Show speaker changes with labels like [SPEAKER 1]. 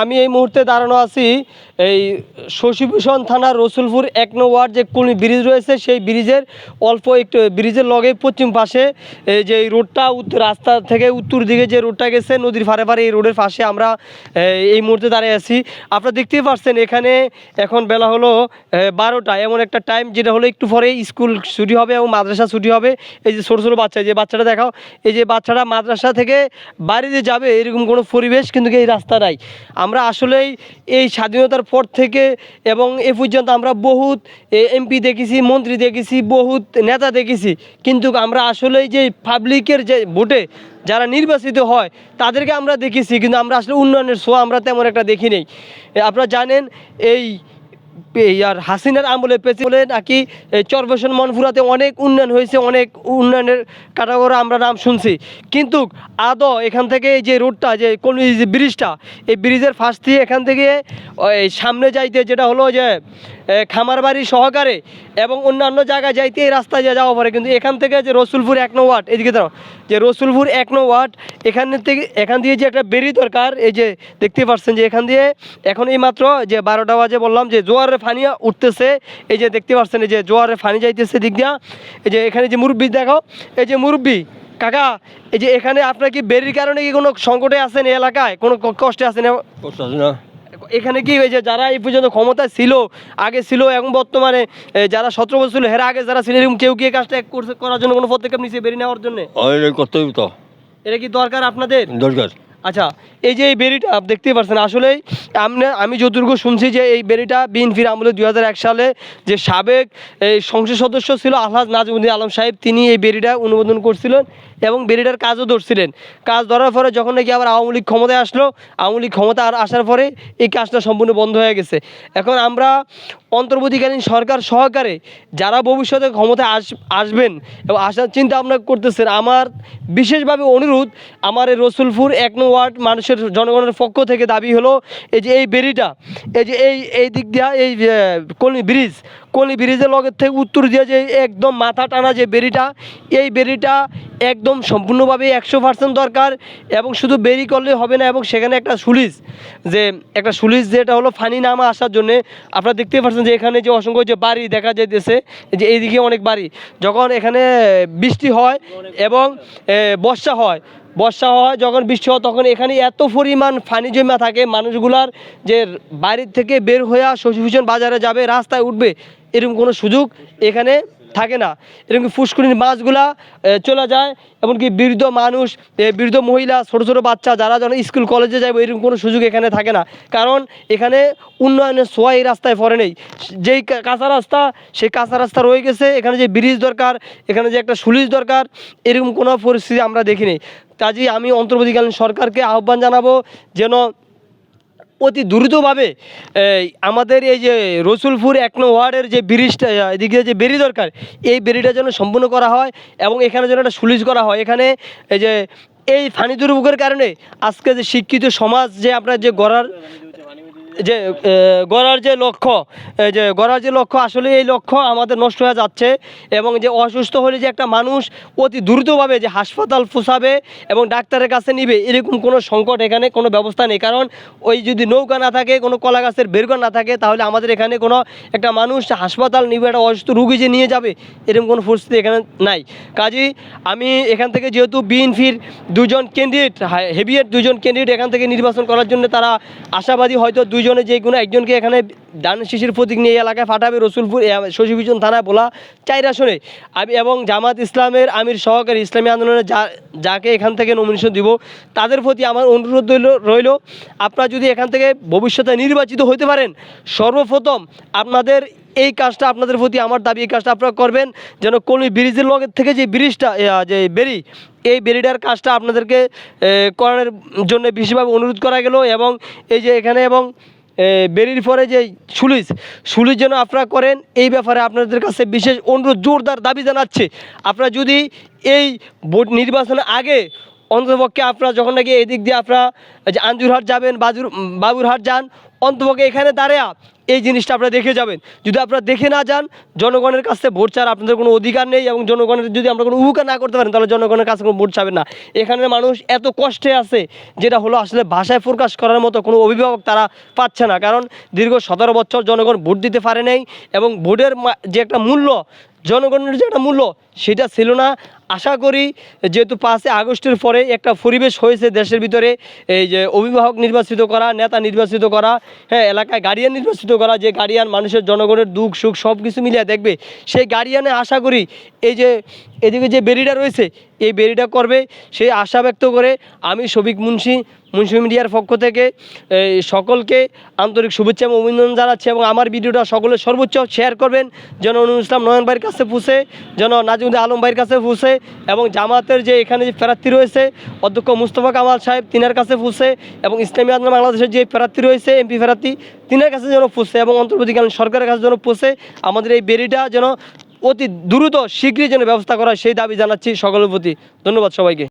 [SPEAKER 1] আমি এই মুহূর্তে দাঁড়ানো আছি এই শশীভূষণ থানার রসুলপুর এক নং ওয়ার্ড যে কোন ব্রিজ রয়েছে সেই ব্রিজের অল্প একটু ব্রিজের লগে পশ্চিম পাশে এই যে রোডটা রাস্তা থেকে উত্তর দিকে যে রোডটা গেছে নদীর ফারে ফারে এই রোডের পাশে আমরা এই, এই মুহূর্তে দাঁড়িয়ে আছি। আপনারা দেখতেই পাচ্ছেন এখানে এখন বেলা হলো বারোটা। এমন একটা টাইম যেটা হলো একটু পরে স্কুল ছুটি হবে এবং মাদ্রাসা ছুটি হবে। এই যে ছোটো ছোটো বাচ্চা যে বাচ্চাটা দেখাও। এই যে বাচ্চাটা মাদ্রাসা থেকে বাড়িতে যাবে এরকম কোনো পরিবেশ কিন্তু এই রাস্তা নাই। আমরা আসলেই এই স্বাধীনতার পর থেকে এবং এ পর্যন্ত আমরা বহুত এমপি দেখেছি, মন্ত্রী দেখেছি, বহুত নেতা দেখেছি। কিন্তু আমরা আসলেই যে পাবলিকের যে ভোটে যারা নির্বাচিত হয়, তাদেরকে আমরা দেখেছি। কিন্তু আমরা আসলে উন্নয়নের শো আমরা তেমন একটা দেখি নেই। আপনারা জানেন, এই আর হাসিনার আমলে পেয়েছি বলে নাকি চরবেশন মনপুরাতে অনেক উন্নয়ন হয়েছে, অনেক উন্নয়নের কাটাগোড়া আমরা নাম শুনছি। কিন্তু আদৌ এখান থেকে যে রোডটা যে কোন যে ব্রিজটা এই ব্রিজের ফার্স্ট দিয়ে এখান থেকে সামনে যাইতে যেটা হলো যে এ, খামারবাড়ি সহকারে এবং অন্যান্য জায়গায় যাইতে এই রাস্তায় যা যাওয়া পারে কিন্তু এখান থেকে যে রসুলপুর এক নং ওয়ার্ড এদিকে দাঁড়াও যে রসুলপুর এক নং ওয়ার্ড এখান থেকে এখান দিয়ে যে একটা বেরি দরকার এই যে দেখতে পাচ্ছেন যে এখান দিয়ে এখন এই মাত্র যে বারোটা বাজে বললাম যে জোয়ারে ফানি উঠতেছে এই যে দেখতে পাচ্ছেন এই যে জোয়ারে ফানি যাইতেছে দিক দিয়া। এই যে এখানে যে মুরব্বি দেখো এই যে মুরব্বি কাকা এই যে এখানে আপনার কি বেরির কারণে কি কোনো সংকটে আছেন এলাকায়? কোনো কষ্টে আছেন?
[SPEAKER 2] না।
[SPEAKER 1] এখানে কি হয়েছে? যারা এই পর্যন্ত ক্ষমতা ছিল আগে ছিল এবং বর্তমানে যারা সতেরো বছর ছিল হেরা আগে যারা ছিল এরকম কেউ কি কাজটা করছে করার জন্য কোনো পদক্ষেপ নিচ্ছে বেরিয়ে নেওয়ার জন্য?
[SPEAKER 2] তো।
[SPEAKER 1] এটা কি দরকার আপনাদের?
[SPEAKER 2] দরকার।
[SPEAKER 1] আচ্ছা এই যে এই বেরিটা, আপ দেখতেই পাচ্ছেন আসলেই আমরা আমি যতটুকু শুনছি যে এই বেরিটা বিএনপির আমলে দু হাজার এক সালে যে সাবেক এই সংসদ সদস্য ছিল আলহাজ নাজমুদ্দিন আলম সাহেব, তিনি এই বেরিটা অনুমোদন করছিলেন এবং বেরিটার কাজও ধরছিলেন। কাজ ধরার পরে যখন নাকি আবার আওয়ামী লীগ ক্ষমতায় আসলো, আওয়ামী লীগ ক্ষমতা আর আসার পরে এই কাজটা সম্পূর্ণ বন্ধ হয়ে গেছে। এখন আমরা অন্তর্বর্তীকালীন সরকার সহকারে যারা ভবিষ্যতে ক্ষমতায় আস, আসবেন এবং আসার চিন্তা ভাবনা করতেছেন, আমার বিশেষভাবে অনুরোধ, আমার এই রসুলপুর এক নং ওয়ার্ড মানুষের জনগণের পক্ষ থেকে দাবি হলো, এই যে এই বেরিটা এই যে এই এই দিক দিয়া এই কলি ব্রিজ, কলি ব্রিজের লগের থেকে উত্তর দিয়ে যে একদম মাথা টানা যে বেরিটা এই বেরিটা একদম সম্পূর্ণভাবে একশো পার্সেন্ট দরকার এবং শুধু বেরি করলে হবে না এবং সেখানে একটা সুলিশ, যে একটা সুলিশ যেটা হলো ফানি নামা আসার জন্যে, আপনারা দেখতেই পাচ্ছেন যে এখানে যে অসংখ্য যে বাড়ি দেখা যাইতেছে যে এইদিকে অনেক বাড়ি, যখন এখানে বৃষ্টি হয় এবং বর্ষা হয় বর্ষা হয়, যখন বৃষ্টি হয়, তখন এখানে এত পরিমাণ পানি জমা থাকে, মানুষগুলার যে বাড়ির থেকে বের হয়ে শশীভূষণ বাজারে যাবে, রাস্তায় উঠবে, এরকম কোনো সুযোগ এখানে থাকে না। এরকম ফুসকুনির মাছগুলা চলে যায়, এমনকি বৃদ্ধ মানুষ বৃদ্ধ মহিলা, ছোটো ছোটো বাচ্চা, যারা যেন স্কুল, কলেজে যাবে, এরকম কোনো সুযোগ এখানে থাকে না। কারণ এখানে উন্নয়নের সোয়া এই রাস্তায় পড়ে নেই। যেই কাঁচা রাস্তা, সেই কাঁচা রাস্তা রয়ে গেছে। এখানে যে ব্রিজ দরকার, এখানে যে একটা সুলিশ দরকার, এরকম কোনো পরিস্থিতি আমরা দেখিনি কাজেই আমি অন্তর্বর্তীকালীন সরকারকে আহ্বান জানাব যেন অতি দ্রুতভাবে আমাদের এই যে রসুলপুর এক নং ওয়ার্ডের যে ব্রিজটা, এদিকে যে বেরি দরকার, এই বেরিটা যেন সম্পূর্ণ করা হয় এবং এখানে যেন একটা সুলিশ করা হয়। এখানে এই যে এই ফানি দুর্ভোগের কারণে আজকে যে শিক্ষিত সমাজ যে আপনার যে গড়ার যে গড়ার যে লক্ষ্য যে গড়ার যে লক্ষ্য আসলে এই লক্ষ্য আমাদের নষ্ট হয়ে যাচ্ছে এবং যে অসুস্থ হলে যে একটা মানুষ অতি দ্রুতভাবে যে হাসপাতাল ফুসাবে এবং ডাক্তারের কাছে নিবে, এরকম কোনো সংকট এখানে কোনো ব্যবস্থা নেই। কারণ ওই যদি নৌকা না থাকে, কোনো কলা গাছের বেরগর না থাকে, তাহলে আমাদের এখানে কোনো একটা মানুষ হাসপাতাল নিবে, একটা অসুস্থ রুগী যে নিয়ে যাবে, এরকম কোনো পরিস্থিতি এখানে নাই। কাজেই আমি এখান থেকে যেহেতু বিএনপির দুজন ক্যান্ডিডেট হেভিয়েট দুজন ক্যান্ডিডেট এখান থেকে নির্বাচন করার জন্য তারা আশাবাদী, হয়তো দুজনে যে কোনো একজনকে এখানে ডান শিশির প্রতীক নিয়ে এলাকায় ফাটাবে রসুলপুর শশীভূষণ থানায় বলা চার আসনে। আমি এবং জামাত ইসলামের আমির সহকারী ইসলামী আন্দোলনে যা, যাকে এখান থেকে নমিনেশন দিব, তাদের প্রতি আমার অনুরোধ রইল রইল, আপনারা যদি এখান থেকে ভবিষ্যতে নির্বাচিত হতে পারেন, সর্বপ্রথম আপনাদের এই কাজটা আপনাদের প্রতি আমার দাবি, এই কাজটা আপনারা করবেন, যেন কোন ব্রিজের লগের থেকে যে ব্রিজটা যে বেরি, এই বেরিটার কাজটা আপনাদেরকে করানোর জন্য বিশেষভাবে অনুরোধ করা গেল এবং এই যে এখানে এবং বেরির পরে যে সুলিশ সুলিশ যেন আপনারা করেন, এই ব্যাপারে আপনাদের কাছে বিশেষ অনুরোধ, জোরদার দাবি জানাচ্ছে। আপনারা যদি এই ভোট নির্বাচনের আগে অন্ততপক্ষে আপনারা যখন নাকি এদিক দিয়ে আপনারা যে আঞ্জুরহাট যাবেন, বাজুর বাবুরহাট যান অন্তপক্ষে এখানে দাঁড়ায়া এই জিনিসটা আপনারা দেখে যাবেন। যদি আপনারা দেখে না যান, জনগণের কাছে ভোট ছাড়া আপনাদের কোনো অধিকার নেই এবং জনগণের যদি আমরা কোনো উপকার না করতে পারেন, তাহলে জনগণের কাছে কোনো ভোট চাবেন না। এখানের মানুষ এত কষ্টে আছে, যেটা হলো আসলে ভাষায় প্রকাশ করার মতো কোনো অভিভাবক তারা পাচ্ছে না। কারণ দীর্ঘ সতেরো বছর জনগণ ভোট দিতে পারে নাই এবং ভোটের যে একটা মূল্য, জনগণের যে একটা মূল্য, সেটা ছিল না। আশা করি যেহেতু পাঁচই আগস্টের পরে একটা পরিবেশ হয়েছে দেশের ভিতরে, এই যে অভিভাবক নির্বাচিত করা, নেতা নির্বাচিত করা হ্যাঁ এলাকায় গার্ডিয়ান নির্বাচিত করা, যে গার্ডিয়ান মানুষের জনগণের দুঃখ, সুখ সব কিছু মিলিয়ে দেখবে, সেই গার্ডিয়ানে আশা করি এই যে, এদিকে যে বেরিটা রয়েছে, এই বেরিটা করবে সেই আশা ব্যক্ত করে আমি শফিক মুন্সি মুন্সি মিডিয়ার পক্ষ থেকে সকলকে আন্তরিক শুভেচ্ছা এবং অভিনন্দন জানাচ্ছি এবং আমার ভিডিওটা সকলে সর্বোচ্চ শেয়ার করবেন। যেন অনুর ইসলাম নয়ন ভাইয়ের কাছে পুষে, যেন নাজিমুদ্দিন আলম ভাইয়ের কাছে পুষে এবং জামাতের যে এখানে যে প্রার্থী রয়েছে, অধ্যক্ষ মুস্তফা কামাল সাহেব তিনার কাছে পুষে এবং ইসলামী আন্দোলন বাংলাদেশের যে প্রার্থী রয়েছে, এমপি প্রার্থী, তিনার কাছে যেন পুষে এবং অন্তর্বর্তীকালীন সরকারের কাছে যেন পুষে, আমাদের এই বেরিটা যেন অতি দ্রুত, শীঘ্রই যেন ব্যবস্থা করা সেই দাবি জানাচ্ছি সকলের প্রতি। ধন্যবাদ সবাইকে।